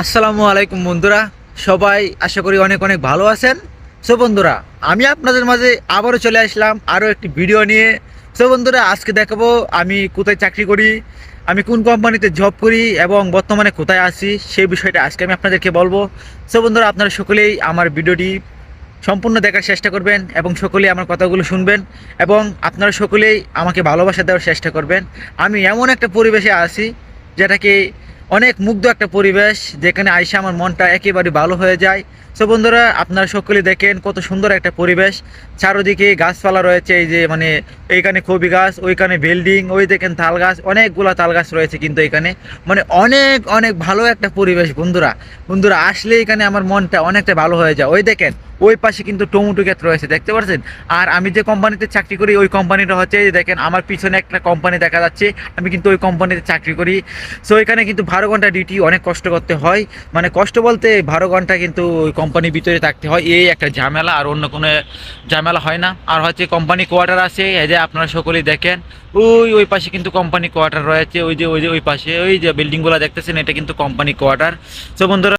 আসসালামু আলাইকুম বন্ধুরা। সবাই আশা করি অনেক অনেক ভালো আছেন। সো বন্ধুরা, আমি আপনাদের মাঝে আবারও চলে আসলাম আরও একটি ভিডিও নিয়ে। সো বন্ধুরা, আজকে দেখাবো আমি কোথায় চাকরি করি, আমি কোন কোম্পানিতে জব করি এবং বর্তমানে কোথায় আছি সেই বিষয়টা আজকে আমি আপনাদেরকে বলব। সো বন্ধুরা, আপনারা সকলেই আমার ভিডিওটি সম্পূর্ণ দেখার চেষ্টা করবেন এবং সকলেই আমার কথাগুলো শুনবেন এবং আপনারা সকলেই আমাকে ভালোবাসা দেওয়ার চেষ্টা করবেন। আমি এমন একটা পরিবেশে আছি যেটাকে অনেক মুগ্ধ একটা পরিবেশ যেখানে আইসা আমার মনটা একেবারে ভালো হয়ে যায়। সো বন্ধুরা, আপনারা সকলে দেখেন কত সুন্দর একটা পরিবেশ। চারোদিকে গাছপালা রয়েছে, এই যে মানে এইখানে কবি গাছ, ওইখানে বিল্ডিং, ওই দেখেন তাল গাছ, অনেকগুলা তাল গাছ রয়েছে কিন্তু এখানে। মানে অনেক অনেক ভালো একটা পরিবেশ বন্ধুরা। বন্ধুরা, আসলে এখানে আমার মনটা অনেকটা ভালো হয়ে যায়। ওই দেখেন, ওই পাশে কিন্তু টমেটো ক্ষেত রয়েছে, দেখতে পাচ্ছেন? আর আমি যে কোম্পানিতে চাকরি করি, ওই কোম্পানিটা হচ্ছে দেখেন, আমার পিছনে একটা কোম্পানি দেখা যাচ্ছে, আমি কিন্তু ওই কোম্পানিতে চাকরি করি। সো এখানে কিন্তু বারো ঘণ্টা ডিউটি অনেক কষ্ট করতে হয়। মানে কষ্ট বলতে বারো ঘণ্টা কিন্তু ওই কোম্পানির ভিতরে থাকতে হয়, এই একটা ঝামেলা আর অন্য কোনো ঝামেলা হয় না। আর হচ্ছে কোম্পানি কোয়ার্টার আছে, এই যে আপনারা সকলেই দেখেন, ওই ওই পাশে কিন্তু কোম্পানি কোয়ার্টার রয়েছে, ওই যে ওই যে, ওই পাশে, ওই যে বিল্ডিংগুলো দেখতেছেন, এটা কিন্তু কোম্পানি কোয়ার্টার সো বন্ধুরা